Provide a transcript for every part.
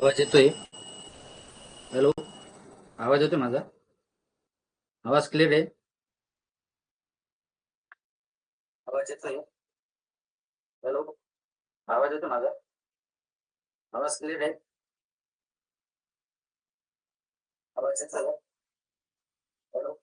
आवाज येतोय? हॅलो? आवाज येतोय माझा? आवाज क्लिअर आहे? आवाज येतोय? हॅलो? आवाज येतोय माझा? आवाज क्लिअर आहे? आवाज येतो हॅलो?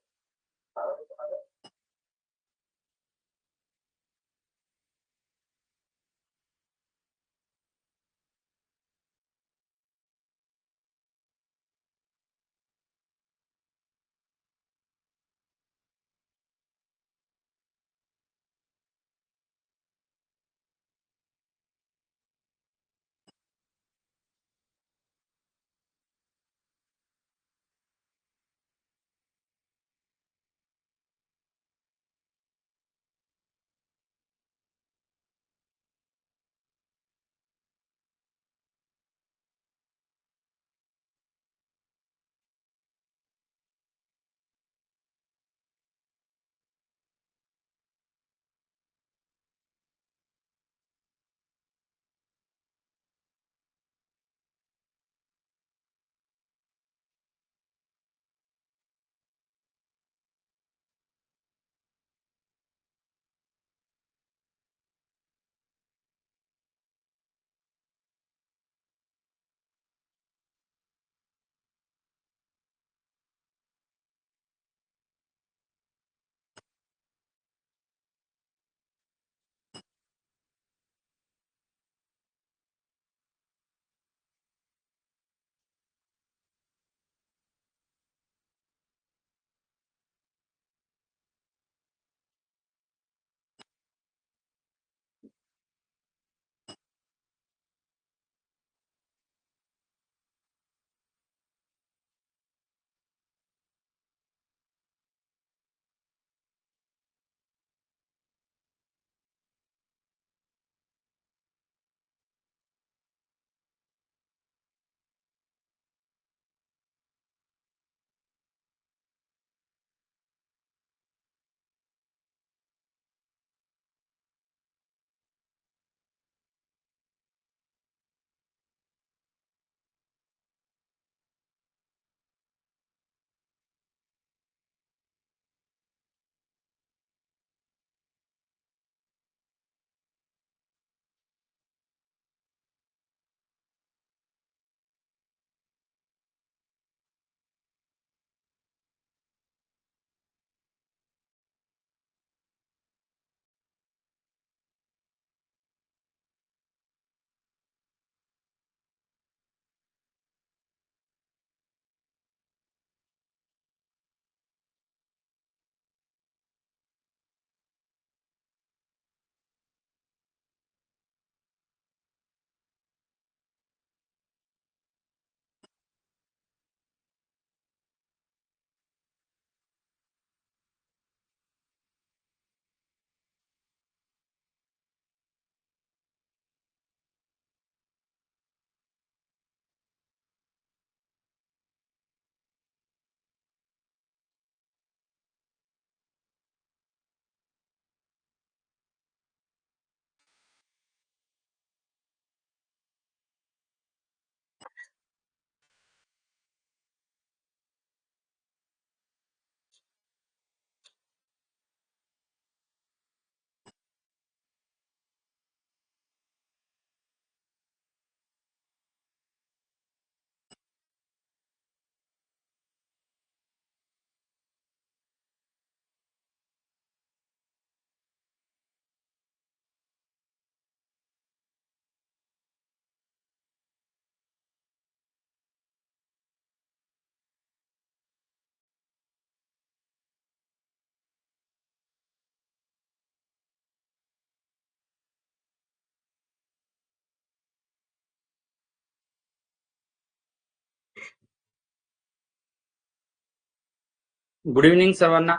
गुड इव्हनिंग सर्वांना.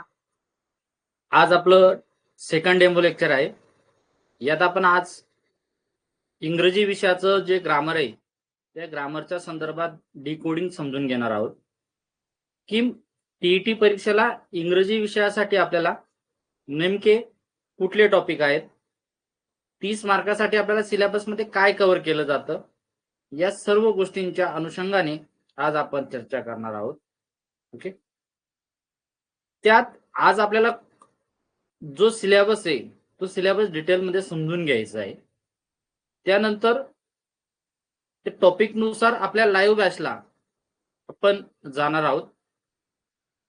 आज आपलं सेकंड डेमो लेक्चर आहे. यात आपण आज इंग्रजी विषयाचं जे ग्रामर आहे त्या ग्रामरच्या संदर्भात डिकोडिंग समजून घेणार आहोत. की टीईटी परीक्षेला इंग्रजी विषयासाठी आपल्याला नेमके कुठले टॉपिक आहेत? तीस मार्कासाठी आपल्याला सिलेबसमध्ये काय कव्हर केलं जातं? या सर्व गोष्टींच्या अनुषंगाने आज आपण चर्चा करणार आहोत. ओके त्यात आज आपल्याला जो सिलेबस आहे तो सिलेबस डिटेलमध्ये समजून घ्यायचा आहे. त्यानंतर ते टॉपिकनुसार आपल्या लाईव्ह बॅचला आपण जाणार आहोत.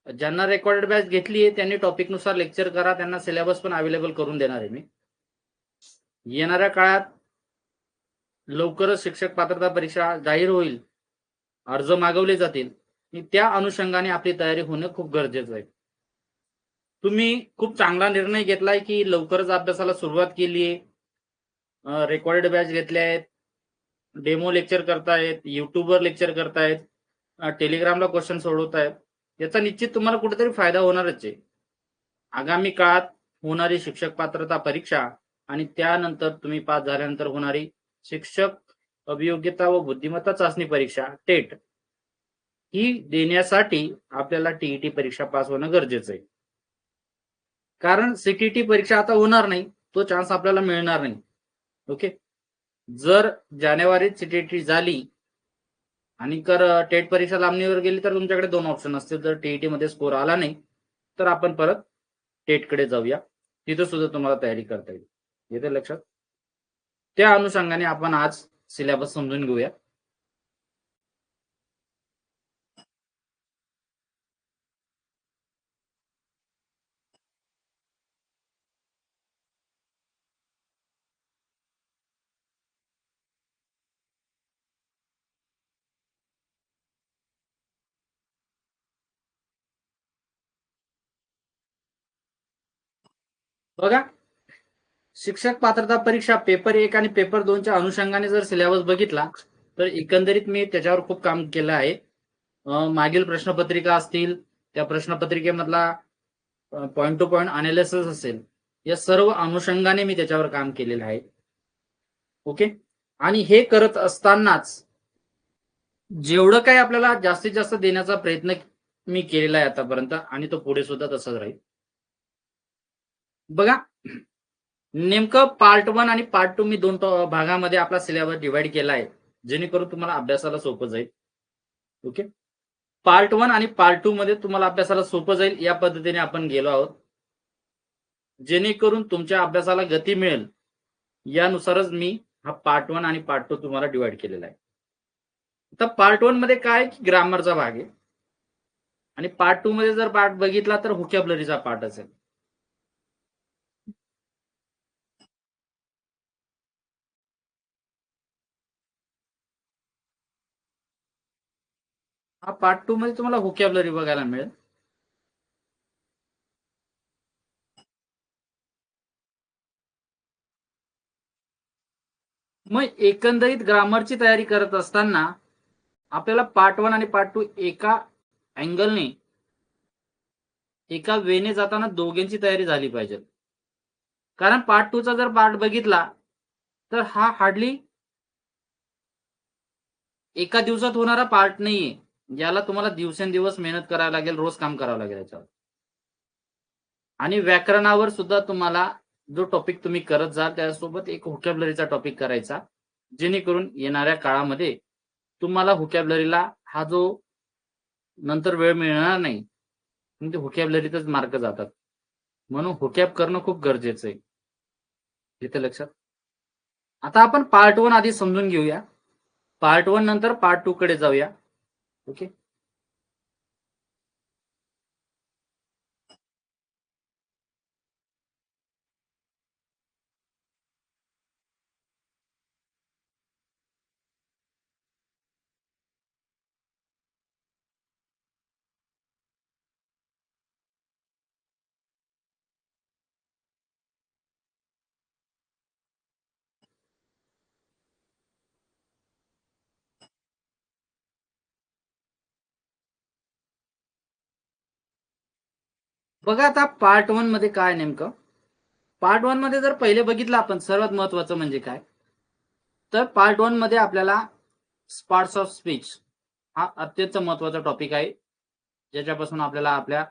ज्यांना रेकॉर्डेड बॅच घेतली आहे त्यांनी टॉपिकनुसार लेक्चर करा त्यांना सिलेबस पण अवेलेबल करून देणार आहे मी. येणाऱ्या काळात लवकरच शिक्षक पात्रता परीक्षा जाहीर होईल अर्ज मागवले जातील. त्या अनुषंगाने आपली तयारी होणं खूप गरजेचं आहे. तुम्ही खूप चांगला निर्णय घेतलाय की लवकरच अभ्यासाला सुरुवात केली आहे रेकॉर्डेड बॅच घेतल्या आहेत. डेमो लेक्चर करतायत. युट्यूबवर लेक्चर करतायत. टेलिग्रामला क्वेश्चन सोडवतायत याचा निश्चित तुम्हाला कुठेतरी फायदा होणारच आहे. आगामी काळात होणारी शिक्षक पात्रता परीक्षा आणि त्यानंतर तुम्ही पास झाल्यानंतर होणारी शिक्षक अभियोग्यता व बुद्धिमत्ता चाचणी परीक्षा टेट ही देण्यासाठी आपल्याला टीईटी परीक्षा पास होणं गरजेचं आहे. कारण सीटीटी परीक्षा आता होणार नाही तो चान्स आपल्याला मिळणार नाही. ओके जर जानेवारीत सीटीटी झाली आणि कर टेट परीक्षा लांबणीवर गेली तर तुमच्याकडे दोन ऑप्शन असतील. जर टीईटी मध्ये स्कोर आला नाही तर आपण परत टेटकडे जाऊया. तिथं सुद्धा तुम्हाला तयारी करता येईल. येते लक्षात? त्या अनुषंगाने आपण आज सिलेबस समजून घेऊया. बघा. शिक्षक पात्रता परीक्षा पेपर एक आणि पेपर दोनच्या अनुषंगाने जर सिलेबस बघितला तर एकंदरीत मी त्याच्यावर खूप काम केलं आहे. मागील प्रश्नपत्रिका असतील त्या प्रश्नपत्रिकेमधला पॉइंट टू पॉइंट अनालिसिस असेल या सर्व अनुषंगाने मी त्याच्यावर काम केलेलं आहे. ओके? आणि हे करत असतानाच जेवढं काही आपल्याला जास्तीत जास्त देण्याचा प्रयत्न मी केलेला आहे आतापर्यंत आणि तो पुढे सुद्धा तसाच राहील. बघा नेमकं पार्ट वन आणि पार्ट टू मी दोन भागामध्ये आपला सिलेबस डिवाइड केला आहे जेणेकरून तुम्हाला अभ्यासाला सोपं जाईल. ओके पार्ट वन आणि पार्ट टू मध्ये तुम्हाला अभ्यासाला सोपं जाईल या पद्धतीने आपण गेलो आहोत. जेणेकरून तुमच्या अभ्यासाला गती मिळेल यानुसारच मी हा पार्ट वन आणि पार्ट टू तुम्हाला डिवाइड केलेला आहे. आता पार्ट वनमध्ये काय की ग्रामरचा भाग आहे. आणि पार्ट टू मध्ये जर पार्ट बघितला तर हुकॅबलरीचा पार्ट असेल. हा पार्ट टू मध्ये तुम्हाला हुकॅबलरी बघायला मिळेल. मग एकंदरीत ग्रामरची तयारी करत असताना आपल्याला पार्ट वन आणि पार्ट टू एका अँगलने एका वेने जाताना दोघांची तयारी झाली पाहिजे. कारण पार्ट टू चा जर पार्ट बघितला तर हा हार्डली एका दिवसात होणारा पार्ट नाहीये. याला तुम्हाला दिवसेंदिवस मेहनत करावी लागेल रोज काम करावं लागेल याच्यावर. आणि व्याकरणावर सुद्धा तुम्हाला जो टॉपिक तुम्ही करत जाल त्यासोबत एक हुकॅबलरीचा टॉपिक करायचा जेणेकरून येणाऱ्या काळामध्ये तुम्हाला हुकॅबलरीला हा जो नंतर वेळ मिळणार नाही पण ते हुकॅबलरीतच मार्क जातात. म्हणून हुकॅब करणं खूप गरजेचं आहे. येते लक्षात? आता आपण पार्ट वन आधी समजून घेऊया. पार्ट वन नंतर पार्ट टू कडे जाऊया. ओके बघा आता पार्ट वनमध्ये काय नेमकं? पार्ट वनमध्ये जर पहिले बघितलं आपण सर्वात महत्वाचं म्हणजे काय? तर पार्ट वनमध्ये आपल्याला स्पार्ट्स ऑफ स्पीच हा अत्यंत महत्त्वाचा टॉपिक आहे. ज्याच्यापासून आपल्याला आपल्या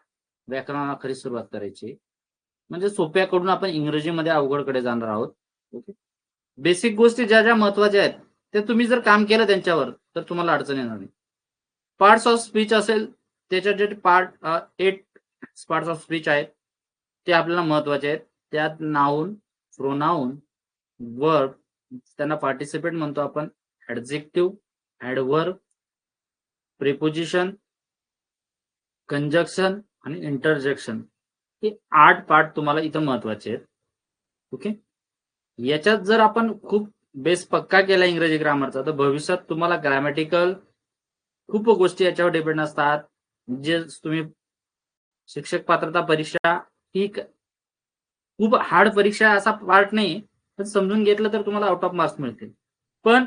व्याकरणाला खरी सुरुवात करायची म्हणजे सोप्याकडून आपण इंग्रजीमध्ये अवघडकडे जाणार आहोत. ओके बेसिक गोष्टी ज्या ज्या महत्त्वाच्या आहेत ते तुम्ही जर काम केलं त्यांच्यावर तर तुम्हाला अडचण येणार नाही. पार्ट्स ऑफ स्पीच असेल त्याच्या जे part eight parts of speech आहेत. ते आपल्याला महत्त्वाचे आहेत. त्यात नाऊन प्रोनाऊन वर्ब त्यांना पार्टिसिपेट म्हणतो आपण. ऍडजेक्टिव्ह ऍडवर्ब प्रिपोजिशन कंजक्शन आणि इंटरजेक्शन हे आठ पार्ट तुम्हाला इथं महत्त्वाचे आहेत. ओके याच्यात जर आपण खूप बेस पक्का केला इंग्रजी ग्रामरचा तर भविष्यात तुम्हाला ग्रॅमॅटिकल खूप गोष्टी याच्यावर डिपेंड असतात. जे तुम्ही शिक्षक पात्रता परीक्षा ही खूप हार्ड परीक्षा असा पार्ट नाही. पण समजून घेतलं तर तुम्हाला आउट ऑफ मार्क्स मिळतील. पण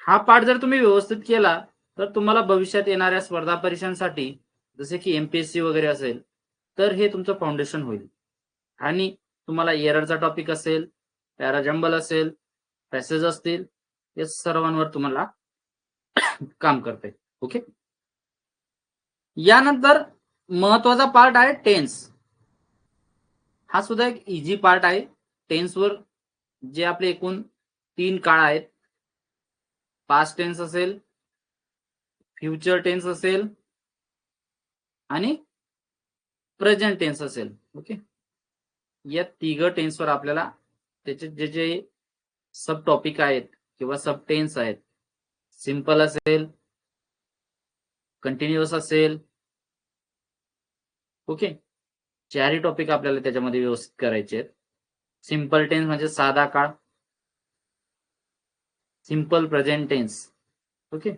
हा पार्ट जर तुम्ही व्यवस्थित केला तर तुम्हाला भविष्यात येणाऱ्या स्पर्धा परीक्षांसाठी जसे की एमपीएससी वगैरे असेल तर हे तुमचं फाउंडेशन होईल. आणि तुम्हाला एररचा टॉपिक असेल पॅराजंबल असेल पॅसेज असतील या सर्वांवर तुम्हाला काम करते. ओके यानंतर महत्त्वाचा पार्ट आहे टेन्स हा सुद्धा एक इझी पार्ट आहे. टेन्सवर जे आपले एकूण तीन काळ आहेत. पास्ट टेन्स असेल फ्युचर टेन्स असेल आणि प्रेझेंट टेन्स असेल. ओके या तिघ टेन्सवर आपल्याला त्याचे जे जे सब टॉपिक आहेत किंवा सब टेन्स आहेत. सिंपल असेल कंटिन्युअस असेल ओके? चारही टॉपिक आपल्याला त्याच्यामध्ये व्यवस्थित करायचे आहेत. सिंपल टेन्स म्हणजे साधा काळ. Simple present tense okay?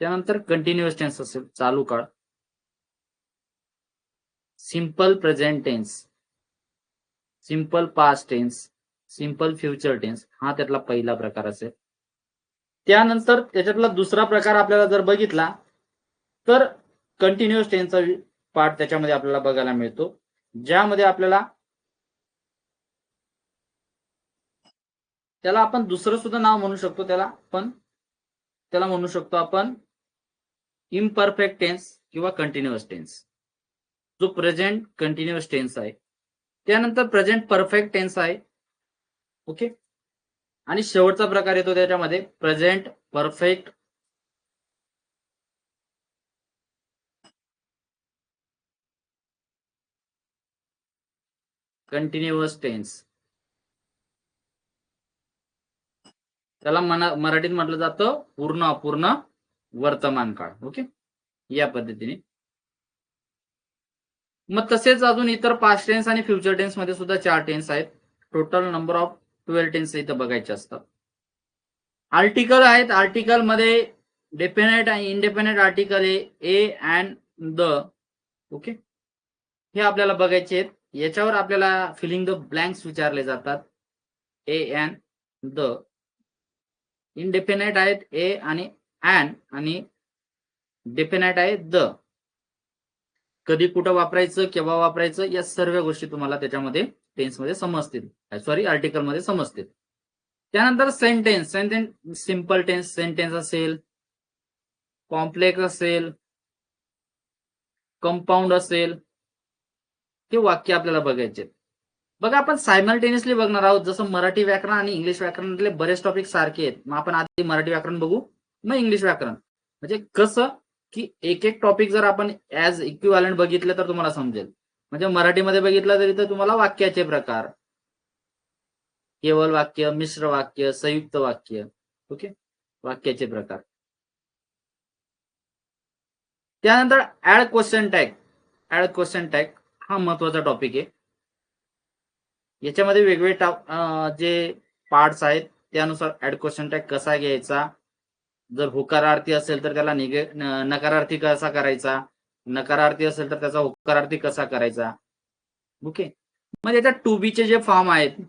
त्यानंतर कंटिन्युअस टेन्स असेल चालू काळ. Simple present tense simple past tense simple future tense हा त्यातला पहिला प्रकार असेल. त्यानंतर त्याच्यातला दुसरा प्रकार आपल्याला जर बघितला तर कंटिन्युअस टेन्सचा पार्ट त्याच्यामध्ये आपल्याला बघायला मिळतो. ज्यामध्ये आपल्याला त्याला आपण दुसरं सुद्धा नाव म्हणू शकतो त्याला पण त्याला म्हणू शकतो आपण इम्परफेक्ट टेन्स किंवा कंटिन्युअस टेन्स जो प्रेझेंट कंटिन्युअस टेन्स आहे. त्यानंतर प्रेझेंट परफेक्ट टेन्स आहे. ओके आणि शेवटचा प्रकार येतो त्याच्यामध्ये प्रेझेंट परफेक्ट कंटिन्युअस टेन्स त्याला मना मराठीत म्हटलं जातं पूर्ण अपूर्ण वर्तमान काळ. ओके या पद्धतीने. मग तसेच अजून इतर पास्ट टेन्स आणि फ्युचर टेन्समध्ये सुद्धा चार टेन्स आहेत. Total number of twelve tense इथं बघायचे असतात. आर्टिकल आहेत. आर्टिकलमध्ये डेफिनेट आणि इंडिपेंडेंट आर्टिकल हे ए अँड द ओके हे आपल्याला बघायचे आहेत. याच्यावर आपल्याला फिलिंग द ब्लँक्स विचारले जातात. ए अँड द इनडेफिनेट आहेत ए आणि अँड आणि डेफिनेट आहे द कधी कुठं वापरायचं केव्हा वापरायचं या सर्व गोष्टी तुम्हाला त्याच्यामध्ये टेन्समध्ये समजतील. Eh, सॉरी आर्टिकलमध्ये समजतील. त्यानंतर sentence sentence simple tense sentence असेल कॉम्प्लेक्स असेल कंपाऊंड असेल ते वाक्य आपल्याला बघायचे बघा आपण सायमल्टेनियसली बघणार आहोत. जसं मराठी व्याकरण आणि इंग्लिश व्याकरणातले बरेच टॉपिक सारखे आहेत. मग आपण आधी मराठी व्याकरण बघू मग इंग्लिश व्याकरण. म्हणजे कसं की एक एक टॉपिक जर आपण ऍज इक्विव्हॅलंट बघितलं तर तुम्हाला समजेल. म्हणजे मराठीमध्ये बघितलं तरी तर तुम्हाला वाक्याचे प्रकार. केवळ वाक्य मिश्र वाक्य संयुक्त वाक्य ओके? वाक्याचे प्रकार. त्यानंतर add question tag add question tag हा महत्त्वाचा टॉपिक आहे. याच्यामध्ये वेगवेगळे जे पार्ट्स आहेत त्यानुसार ऍड क्वेश्चन टॅग कसा घ्यायचा? जर होकारार्थी असेल तर त्याला निगे नकारार्थी कसा करायचा? नकारार्थी असेल तर त्याचा होकारार्थी कसा करायचा? ओके मग त्याच्या टू चे जे फॉर्म आहेत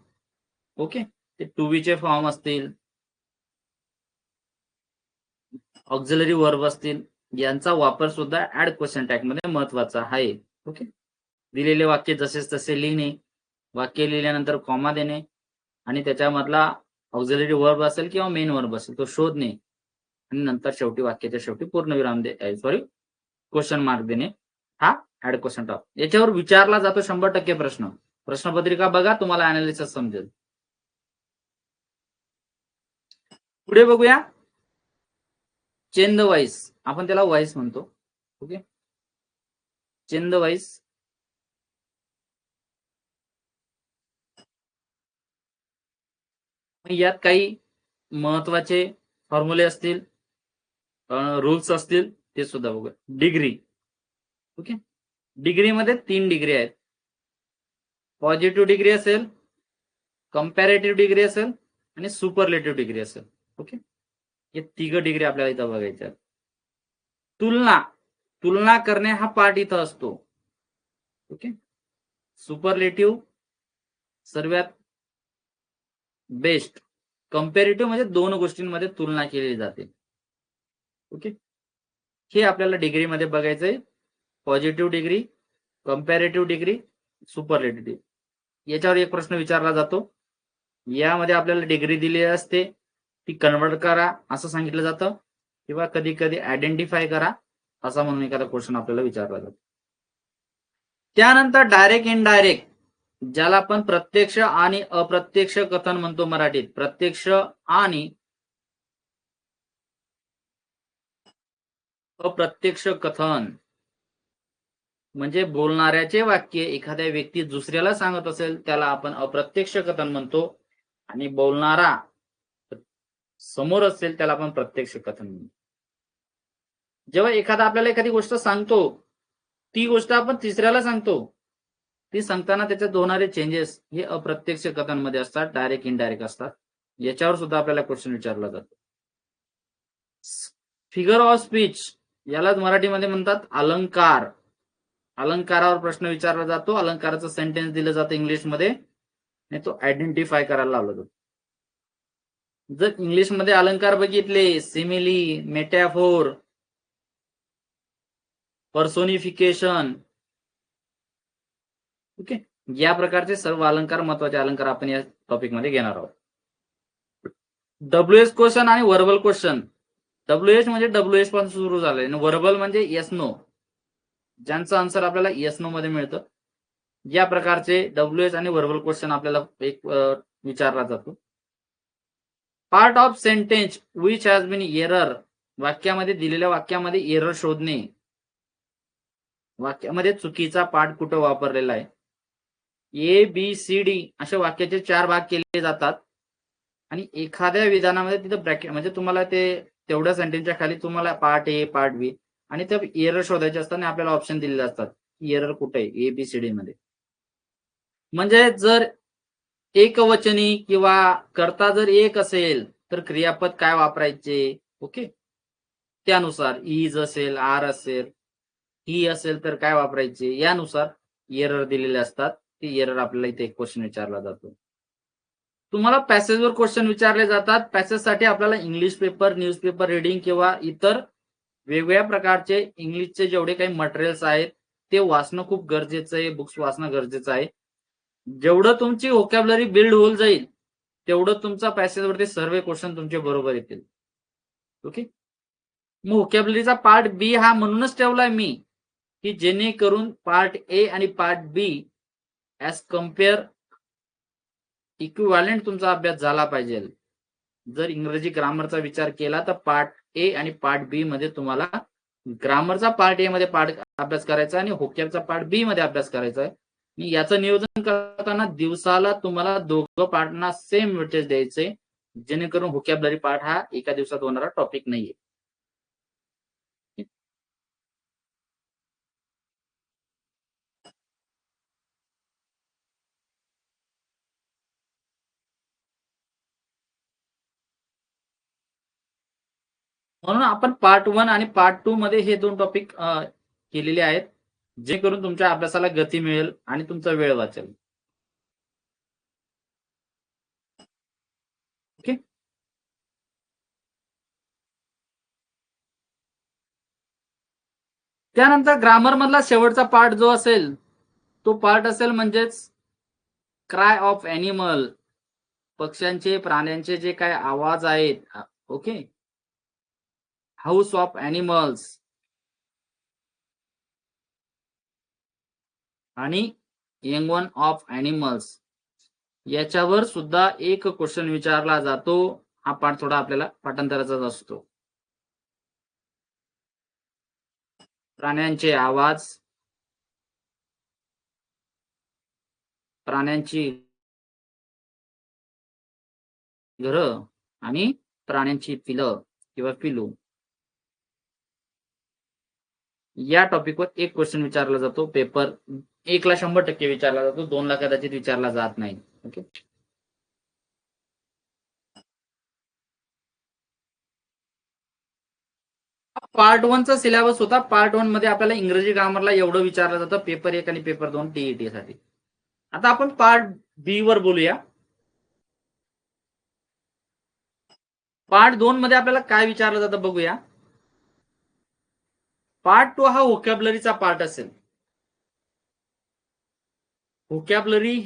ओके ते टू चे फॉर्म असतील. ऑक्झिलरी वर्ब असतील. यांचा वापर सुद्धा ऍड क्वेश्चन टॅगमध्ये महत्त्वाचा आहे ओके दिलेले वाक्य जसेच तसे लिहिणे वाक्य लिहिल्यानंतर कॉमा देणे आणि त्याच्यामधला ऑक्झिलरी वर्ब असेल किंवा मेन वर्ब असेल तो शोधणे आणि नंतर शेवटी वाक्याच्या शेवटी पूर्णविराम दे सॉरी क्वेश्चन मार्क देणे. हा ऍड क्वेश्चन टॉप याच्यावर विचारला जातो शंभर टक्के प्रश्न. प्रश्नपत्रिका बघा तुम्हाला अनालिसिस समजेल. पुढे बघूया. चेंद वाईस. आपण त्याला वाईस म्हणतो. ओके? चेंद वाईस. यात काही महत्त्वाचे फॉर्म्युले असतील रूल्स असतील ते सुद्धा बघूया. डिग्री ओके डिग्रीमध्ये तीन डिग्री आहेत. पॉझिटिव्ह डिग्री असेल कम्पॅरेटिव्ह डिग्री असेल आणि सुपरलेटिव्ह डिग्री असेल. ओके हे तिघ डिग्री आपल्याला इथं बघायच्या तुलना. तुलना करणे हा पार्ट इथं असतो. ओके सुपरलेटिव्ह सर्वात बेस्ट. कम्पॅरेटिव्ह म्हणजे दोन गोष्टींमध्ये तुलना केली जाते. ओके हे आपल्याला डिग्रीमध्ये बघायचंय. Positive degree comparative degree superlative degree याच्यावर एक प्रश्न विचारला जातो. यामध्ये आपल्याला डिग्री दिली असते. ती कन्वर्ट करा असं सांगितलं जातं. किंवा कधी कधी आयडेंटिफाय करा असा म्हणून एखादा क्वेश्चन आपल्याला विचारला जातो. त्यानंतर डायरेक्ट इनडायरेक्ट ज्याला आपण प्रत्यक्ष आणि अप्रत्यक्ष कथन म्हणतो मराठीत. प्रत्यक्ष आणि अप्रत्यक्ष कथन म्हणजे बोलणाऱ्याचे वाक्य एखाद्या व्यक्ती दुसऱ्याला सांगत असेल त्याला आपण अप्रत्यक्ष कथन म्हणतो. आणि बोलणारा समोर असेल त्याला आपण प्रत्यक्ष कथन म्हणतो. जेव्हा एखादा आपल्याला एखादी गोष्ट सांगतो ती गोष्ट आपण तिसऱ्याला सांगतो ती सांगताना त्याच्यात होणारे चेंजेस हे अप्रत्यक्ष कथांमध्ये असतात डायरेक्ट इनडायरेक्ट असतात. याच्यावर सुद्धा आपल्याला क्वेश्चन विचारला जातो. फिगर ऑफ स्पीच यालाच मराठीमध्ये म्हणतात अलंकार. अलंकारावर प्रश्न विचारला जातो. अलंकाराचं सेंटेन्स दिलं जातं इंग्लिशमध्ये. आणि तो आयडेंटिफाय करायला लावला जातो. जर इंग्लिशमध्ये अलंकार बघितले सिमिली मेटॅफोर पर्सोनिफिकेशन ओके? या प्रकारचे सर्व अलंकार महत्त्वाचे अलंकार आपण या टॉपिकमध्ये घेणार आहोत. डब्ल्यू एस क्वेश्चन आणि वर्बल क्वेश्चन डब्ल्यू एच म्हणजे डब्ल्यू एच पासून सुरू झालंय. आणि वर्बल म्हणजे येस नो ज्यांचं आन्सर आपल्याला येस नो मध्ये मिळतं. या प्रकारचे डब्ल्यू एच आणि वर्बल क्वेश्चन आपल्याला एक विचारला जातो. Part of sentence which has been error वाक्यामध्ये दिलेल्या वाक्यामध्ये एरर शोधणे. वाक्यामध्ये चुकीचा पाठ कुठं वापरलेला आहे? ए बी सी डी अशा वाक्याचे चार भाग केले जातात. आणि एखाद्या विधानामध्ये तिथं ब्रॅकेट म्हणजे तुम्हाला ते तेवढ्या सेंटेन्सच्या खाली तुम्हाला पार्ट ए पार्ट बी आणि त्या एरर शोधायचे असतात आणि आपल्याला ऑप्शन दिलेले असतात. एरर कुठे आहे? ए बी सी डी मध्ये. म्हणजे जर एकवचनी किंवा करता जर एक असेल तर क्रियापद काय वापरायचे? ओके? त्यानुसार इज असेल आर असेल ही असेल तर काय वापरायचे? यानुसार एरर दिलेले असतात. ती एरर आपल्याला इथे एक क्वेश्चन विचारला जातो. तुम्हाला पॅसेजवर क्वेश्चन विचारले जातात. पॅसेजसाठी आपल्याला इंग्लिश पेपर न्यूजपेपर रिडिंग किंवा इतर वेगवेगळ्या प्रकारचे इंग्लिशचे जेवढे काही मटेरियल्स आहेत ते वाचणं खूप गरजेचं आहे. बुक्स वाचणं गरजेचं आहे. जेवढं तुमची व्होकॅबलरी बिल्ड होऊन जाईल तेवढं तुमचा पॅसेजवरती सर्व क्वेश्चन तुमचे बरोबर येतील. ओके मग व्होकॅबलरीचा पार्ट बी हा म्हणूनच ठेवलाय मी की जेणेकरून पार्ट ए आणि part B as compare equivalent तुमचा अभ्यास झाला पाहिजे. जर इंग्रजी ग्रामरचा विचार केला तर पार्ट ए आणि पार्ट बी मध्ये तुम्हाला ग्रामरचा पार्ट ए मध्ये पार्ट अभ्यास करायचा आणि होक्याचा पार्ट बी मध्ये अभ्यास करायचा आहे. आणि याचं नियोजन करताना दिवसाला तुम्हाला दोघं पार्टना सेम वेटेज द्यायचे जेणेकरून होकॅबलरी पार्ट हा एका दिवसात होणारा टॉपिक नाहीये. म्हणून आपण पार्ट वन आणि पार्ट टू मध्ये हे दोन टॉपिक केलेले आहेत जे करून तुमच्या अभ्यासाला गती मिळेल आणि तुमचा वेळ वाचेल. ओके? त्यानंतर ग्रामर मधला शेवटचा पार्ट जो असेल तो पार्ट असेल म्हणजेच क्राय ऑफ एनिमल पक्ष्यांचे प्राण्यांचे जे काय आवाज आहेत ओके? हाऊस ऑफ एनिमल्स आणि यंग वन ऑफ एनिमल्स याच्यावर सुद्धा एक क्वेश्चन विचारला जातो. हा पाठ थोडा आपल्याला पाठांतराचाच असतो. प्राण्यांचे आवाज. प्राण्यांची घर आणि प्राण्यांची पिलं किंवा पिलू. या टॉपिकवर एक क्वेश्चन विचारला जातो. पेपर एकला शंभर टक्के विचारला जातो. दोन ला कदाचित विचारला जात नाही. ओके पार्ट वनचा सिलेबस होता. पार्ट वनमध्ये आपल्याला इंग्रजी ग्रामरला एवढं विचारलं जातं. पेपर एक आणि पेपर दोन टीईटी साठी. आता आपण पार्ट बी वर बोलूया. पार्ट दोन मध्ये आपल्याला काय विचारलं जातं बघूया. पार्ट टू हा व्होकॅबलरीचा पार्ट असेल. व्होकॅबलरी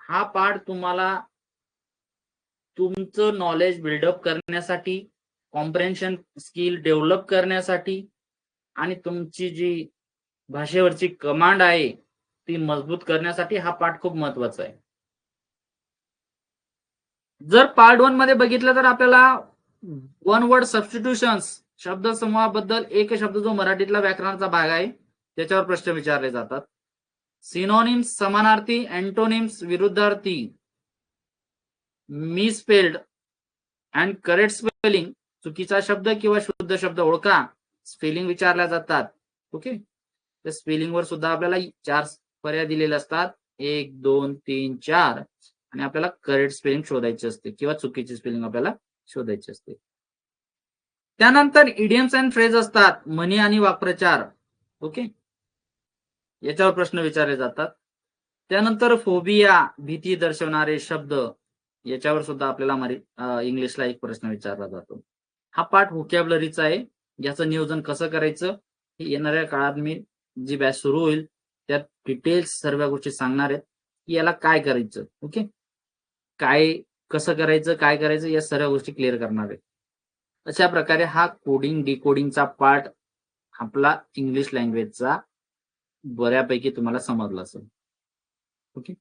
हा पार्ट तुम्हाला तुमचं नॉलेज बिल्डअप करण्यासाठी कॉम्प्रेन्शन स्किल डेव्हलप करण्यासाठी आणि तुमची जी भाषेवरची कमांड आहे ती मजबूत करण्यासाठी हा पाठ खूप महत्त्वाचा आहे. जर पार्ट वनमध्ये बघितलं तर आपल्याला वन वर्ड सबस्टिट्यूशन्स शब्दसमूहाबद्दल एक शब्द जो मराठीतला व्याकरणाचा भाग आहे त्याच्यावर प्रश्न विचारले जातात. सिनोनिम्स समानार्थी अँटोनिम्स विरुद्धार्थी. मिसपेल्ड अँड करेक्ट स्पेलिंग चुकीचा शब्द किंवा शुद्ध शब्द ओळखा स्पेलिंग विचारल्या जातात. ओके त्या स्पेलिंगवर सुद्धा आपल्याला चार पर्याय दिलेले असतात. एक दोन तीन चार. आणि आपल्याला करेक्ट स्पेलिंग शोधायची असते किंवा चुकीची स्पेलिंग आपल्याला शोधायची असते. त्यानंतर इडियम्स अँड फ्रेज असतात. म्हणी आणि वाक्प्रचार. ओके याच्यावर प्रश्न विचारले जातात. त्यानंतर फोबिया भीती दर्शवणारे शब्द. याच्यावर सुद्धा आपल्याला मरी इंग्लिशला एक प्रश्न विचारला जातो. हा पाठ व्होकॅबलरीचा आहे. याचं नियोजन कसं करायचं? हे येणाऱ्या काळात मी जी बॅच सुरू होईल त्यात डिटेल्स सर्व गोष्टी सांगणार आहेत की याला काय करायचं? ओके काय कसं करायचं? काय करायचं? या सर्व गोष्टी क्लिअर करणार आहे. अशा प्रकारे हा कोडिंग डिकोडिंगचा पार्ट आपला इंग्लिश लँग्वेजचा बऱ्यापैकी तुम्हाला समजला असेल. ओके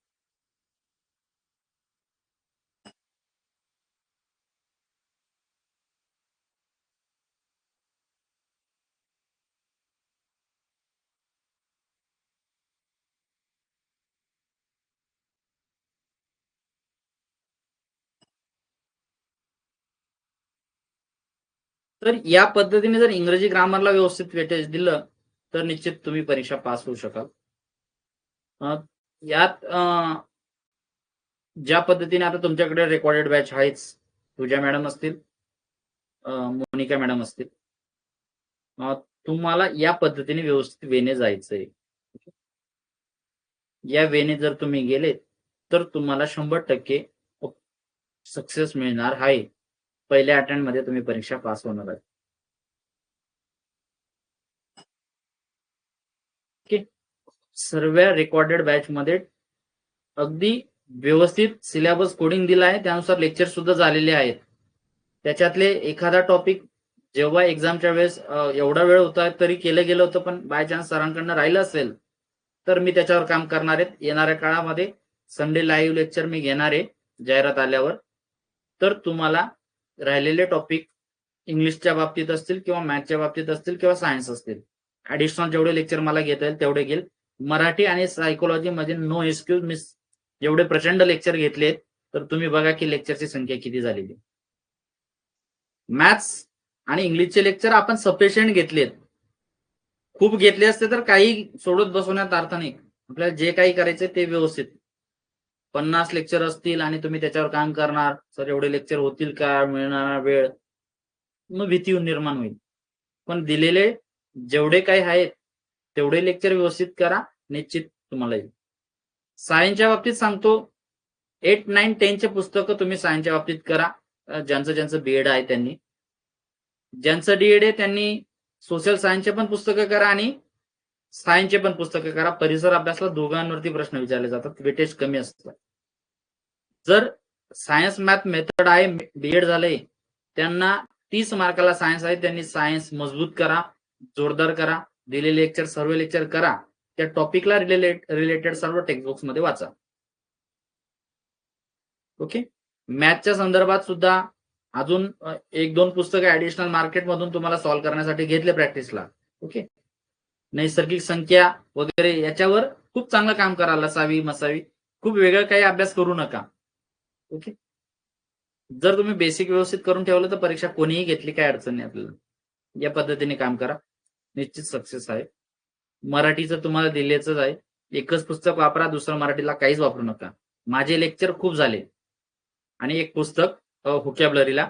तर या पद्धतीने जर इंग्रजी ग्रामरला व्यवस्थित वेटेज दिलं तर निश्चित तुम्ही परीक्षा पास होऊ शकाल. यात ज्या पद्धतीने आता तुमच्याकडे रेकॉर्डेड बॅच आहेच तुझ्या मॅडम असतील मोनिका मॅडम असतील. तुम्हाला या पद्धतीने व्यवस्थित वेने जायचंय. या वेने जर तुम्ही गेले तर तुम्हाला शंभर टक्के सक्सेस मिळणार आहे. पहिल्या अटेम्प्टमध्ये तुम्ही परीक्षा पास होणार आहे ओके सर्व रेकॉर्डेड बॅच मध्ये अगदी व्यवस्थित सिलेबस कोडिंग दिला आहे. त्यानुसार लेक्चर सुद्धा झालेले आहेत. त्याच्यातले एखादा टॉपिक जेव्हा एक्झामच्या वेळेस एवढा वेळ होता तरी केलं गेलं होतं पण बाय चान्स सरांकडनं राहिलं असेल तर मी त्याच्यावर काम करणार आहे. येणाऱ्या काळामध्ये संडे लाईव्ह लेक्चर मी घेणार आहे जाहिरात आल्यावर. तर तुम्हाला राहिलेले टॉपिक इंग्लिशच्या बाबतीत असतील किंवा मॅथच्या बाबतीत असतील किंवा सायन्स असतील. ऍडिशनल जेवढे लेक्चर मला घेता येईल तेवढे घेईल. मराठी आणि सायकोलॉजी मध्ये नो एक्सक्यूज मिस एवढे प्रचंड लेक्चर घेतलेत तर तुम्ही बघा की लेक्चरची संख्या किती झालेली मॅथ्स आणि इंग्लिशचे लेक्चर आपण सफिशियंट घेतलेत. खूप घेतले असते तर काही सोडत बसवण्यात अर्थ नाही. आपल्याला जे काही करायचे ते व्यवस्थित. पन्नास लेक्चर असतील आणि तुम्ही त्याच्यावर काम करणार सर एवढे लेक्चर होतील का? मिळणार वेळ? मग भीती निर्माण होईल. पण दिलेले जेवढे काही आहेत तेवढे लेक्चर व्यवस्थित करा निश्चित तुम्हाला येईल. सायन्सच्या बाबतीत सांगतो एट नाईन टेनचे पुस्तकं तुम्ही सायन्सच्या बाबतीत करा. अं, ज्यांचं ज्यांचं बीएड आहे त्यांनी. ज्यांचं डीएड आहे त्यांनी सोशल सायन्सचे पण पुस्तकं करा आणि सायन्सचे पण पुस्तकं करा. परिसर अभ्यासला दोघांवरती प्रश्न विचारले जातात. वेटेज कमी असतात. जर सायन्स मॅथ मेथड आहे बीएड झालंय त्यांना तीस मार्काला सायन्स आहे त्यांनी सायन्स मजबूत करा जोरदार करा दिलेले लेक्चर सर्व लेक्चर करा त्या टॉपिकला रिलेटेड रिलेटेड सर्व टेक्स्टबुक्समध्ये वाचा. ओके मॅथच्या संदर्भात सुद्धा अजून एक दोन पुस्तकं ऍडिशनल मार्केटमधून तुम्हाला सॉल्व्ह करण्यासाठी घेतले प्रॅक्टिसला ओके नैसर्गिक संख्या वगैरे याच्यावर खूप चांगलं काम करा लसावी मसावी. खूप वेगळं काही अभ्यास करू नका. ओके जर तुम्ही बेसिक व्यवस्थित करून ठेवलं तर परीक्षा कोणीही घेतली काय अडचण नाही आपल्याला. या पद्धतीने काम करा. निश्चित सक्सेस आहे. मराठीचं तुम्हाला दिलेच आहे एकच पुस्तक वापरा दुसरं मराठीला काहीच वापरू नका. माझे लेक्चर खूप झाले. आणि एक पुस्तक हुकॅबलरीला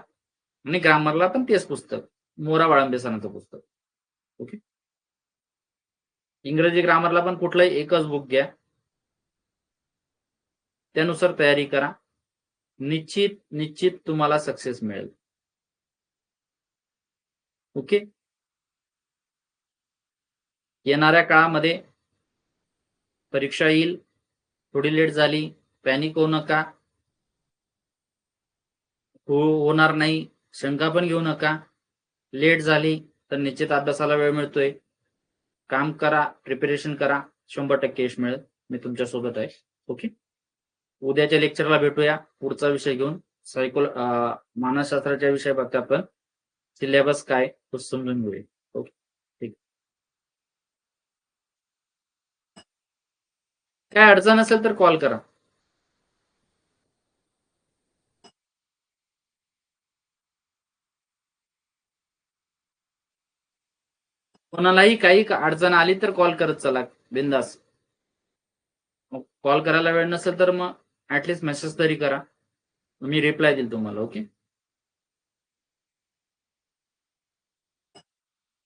आणि ग्रामरला पण तेच पुस्तक. मोरा वाळंबे सणाचं पुस्तक. ओके इंग्रजी ग्रामरला पण कुठलंही एकच बुक घ्या. त्यानुसार तयारी करा. निश्चित निश्चित तुम्हाला सक्सेस मिळेल. ओके येणाऱ्या काळामध्ये परीक्षा येईल थोडी लेट झाली पॅनिक होऊ नका. हो होणार नाही शंका पण घेऊ नका. लेट झाली तर निश्चित अभ्यासाला वेळ मिळतोय. काम करा प्रिपरेशन करा शंभर टक्के यश मिळेल. मी तुमच्यासोबत आहे. ओके उद्याच्या लेक्चरला भेटूया. पुढचा विषय घेऊन. सायकोल मानसशास्त्राच्या विषय आपण. सिलेबस काय? तो समजून घेऊया. ओके ठीक. काय अडचण असेल तर कॉल करा. कोणालाही काही अडचण आली तर कॉल करत चला. बिंदास. कॉल करायला वेळ नसेल तर मग ऍटलीस्ट मेसेज तरी करा. मी रिप्लाय देईल तुम्हाला ओके